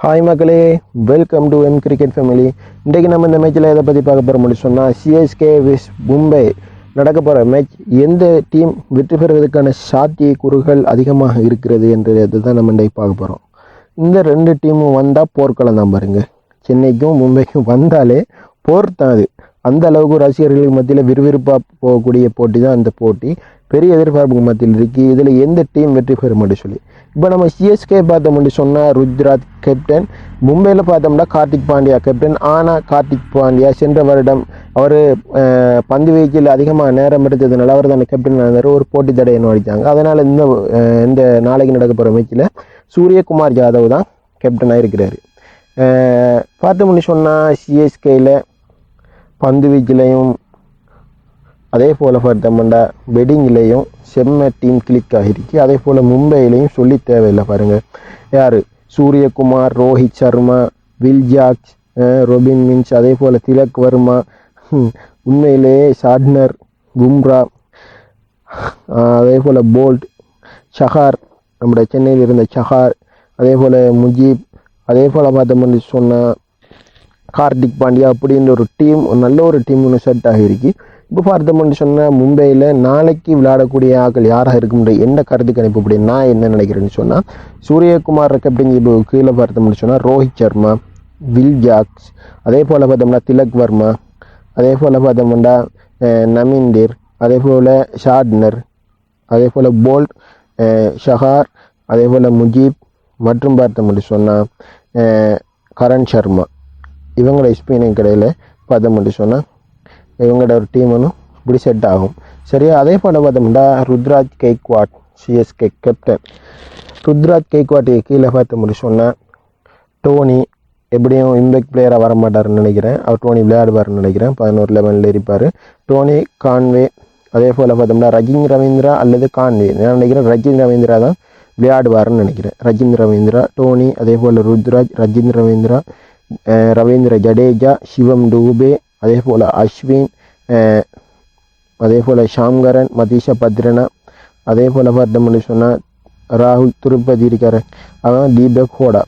Hi மக்களே. Welcome to M cricket family இன்றைக்கு நம்ம இந்த மேட்ச்சில் எதை பற்றி பார்க்க போகிற முடியும் சொன்னால் சிஎஸ்கே விஸ் மும்பை நடக்க போகிற மேட்ச் எந்த டீம் வெற்றி பெறுவதற்கான சாத்திய கூறுகள் அதிகமாக இருக்கிறது என்றது தான் நம்ம இன்றைக்கு பார்க்க போகிறோம் இந்த ரெண்டு டீமும் வந்தால் போர்க்களம் தான் பாருங்கள் சென்னைக்கும் மும்பைக்கும் வந்தாலே போர் தான் அது. அந்த அளவுக்கு ரசிகர்களுக்கு மத்தியில் விறுவிறுப்பாக போகக்கூடிய போட்டி தான் அந்த போட்டி. பெரிய எதிர்பார்ப்புக்கு மத்தியில் இருக்கு. இதில் எந்த டீம் வெற்றி பெறும் அப்படின்னு சொல்லி. இப்போ நம்ம சிஎஸ்கே பார்த்தோம்னு சொன்னால் ருத்ராஜ் கேப்டன் மும்பையில் பார்த்தோம்னா கார்த்திக் பாண்டியா கேப்டன் ஆனால் கார்த்திக் பாண்டியா சென்ற வருடம் அவர் பந்து வீச்சில் அதிகமாக நேரம் எடுத்ததுனால அவர் தான் கேப்டன் இருந்தார் ஒரு போட்டி தடையை அடித்தாங்க அதனால் இந்த இந்த நாளைக்கு நடக்க போகிற மேட்சில் சூரியகுமார் யாதவ் தான் கேப்டனாக இருக்கிறார் பார்த்த பார்த்தோம்னு சொன்னால் சிஎஸ்கேயில் பந்து வீச்சிலையும் அதே போல் பார்த்தோம்னா வெட்டிங்லேயும் செம்ம டீம் கிளிக் ஆகிருக்கு. அதே போல் மும்பையிலையும் சொல்லி தேவையில்லை பாருங்கள் யார்? சூரியகுமார் ரோஹித் சர்மா வில்ஜாக்ஸ் ரொபின் மின்ஸ் அதே போல் திலக் வர்மா உண்மையிலேயே ஷாட்னர் பும்ரா அதே போல் போல்ட் ஷஹார் நம்முடைய சென்னையில் இருந்த ஷஹார் அதே போல் முஜீப் அதே போல் பார்த்தோம்னு சொன்னால் கார்த்திக் பாண்டியா அப்படின்ற ஒரு டீம் ஒரு நல்ல ஒரு டீம் ஒன்று செட் ஆகியிருக்கு இப்போ பார்த்தோம்னு சொன்னால் மும்பையில் நாளைக்கு விளையாடக்கூடிய ஆக்கள் யாராக இருக்கும்ன்ற என்ன கருத்து கணிப்பு அப்படி நான் என்ன நினைக்கிறேன்னு சொன்னால் சூரியகுமார் கேப்டன் இப்போ கீழே பார்த்தோம்னு சொன்னால் ரோஹித் சர்மா வில் ஜாக்ஸ் அதே போல் பார்த்தோம்னா திலக் வர்மா அதே போல் பார்த்தோம்னா நமீந்தர் அதே போல் ஷாட்னர் அதே போல் போல்ட் ஷஹார் அதே போல் முஜீப் மற்றும் பார்த்தோம்னு சொன்னால் கரண் சர்மா. இவங்களோட ஸ்பின்னிங் கடையில் பார்த்தோம்னு சொன்னால் இவங்களோட ஒரு டீம் இப்படி செட் ஆகும். சரியா அதே போல் பார்த்தோம்னா ருத்ராஜ் கெய்க்வாட் சிஎஸ்கே கேப்டன் ருத்ராஜ் கெய்க்வாட்டுக்கு கீழே பார்த்தோம்னு சொன்னால் டோனி எப்படியும் இம்பேக்ட் பிளேயராக வர மாட்டார்னு நினைக்கிறேன். அவர் டோனி விளையாடுவார்னு நினைக்கிறேன். பதினோரு லெவனில் இருப்பார். டோனி கான்வே அதே போல் பார்த்தோம்னா ரஜின் ரவீந்திரா அல்லது கான்வே. நான் நினைக்கிறேன் ரஜின் ரவீந்திரா தான் விளையாடுவார்னு நினைக்கிறேன். ரஜின் ரவீந்திரா டோனி அதே போல் ருத்ராஜ் ரஜின் ரவீந்திரா ரவீந்திர ஜடேஜா சிவம் டூபே அதே போல் அஸ்வின் அதே போல் ஷாம்கரன் மதீஷ பத்ரனா அதே போல் பார்த்தோம்னு சொன்னால் ராகுல் திருப்பதி இருக்கார் அவன் தீபக் ஹோடா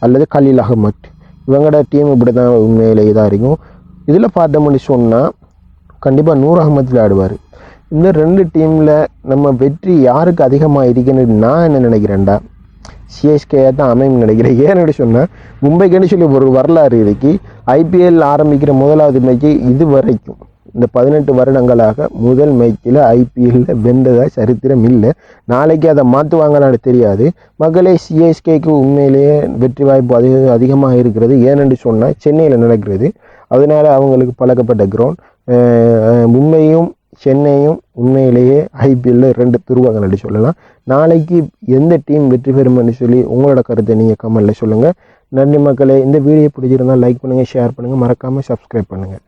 அல்லது கலீல் அகமட் இவங்களோட டீம் இப்படி தான் உண்மையில் இதாக இருக்கும் இதில் பார்த்தோம்னு சொன்னால் கண்டிப்பாக நூறு அகமத் விளையாடுவார் இந்த ரெண்டு டீமில் நம்ம வெற்றி யாருக்கு அதிகமாக இருக்குன்னு நான் என்ன நினைக்கிறேன்டா சிஎஸ்கேயாக தான் அமையும் நினைக்கிறேன். ஏன்னு சொன்னால் மும்பைக்குன்னு சொல்லி ஒரு வரலாறு இருக்கு. ஐபிஎல் ஆரம்பிக்கிற முதலாவது மேட்ச்சு இது வரைக்கும் இந்த பதினெட்டு வருடங்களாக முதல் மேட்சில் ஐபிஎல்லில் வெந்ததாக சரித்திரம் இல்லை. நாளைக்கு அதை மாற்றுவாங்களான்னு தெரியாது. மக்களே சிஎஸ்கேக்கு உண்மையிலேயே வெற்றி வாய்ப்பு அதிக அதிகமாக இருக்கிறது. ஏனென்று சொன்னால் சென்னையில் நடக்கிறது. அதனால் அவங்களுக்கு பழக்கப்பட்ட கிரவுண்ட் மும்பையும் சென்னையும் உண்மையிலேயே ஐபிஎல்ல ரெண்டு துருவாங்கன்னு சொல்லலாம். நாளைக்கு எந்த டீம் வெற்றி பெறும்னு சொல்லி உங்களோட கருத்தை நீங்கள் கமெண்ட்டில் சொல்லுங்கள் நன்றி மக்களே இந்த வீடியோ பிடிச்சிருந்தால் லைக் பண்ணுங்கள் ஷேர் பண்ணுங்கள் மறக்காமல் சப்ஸ்கிரைப் பண்ணுங்கள்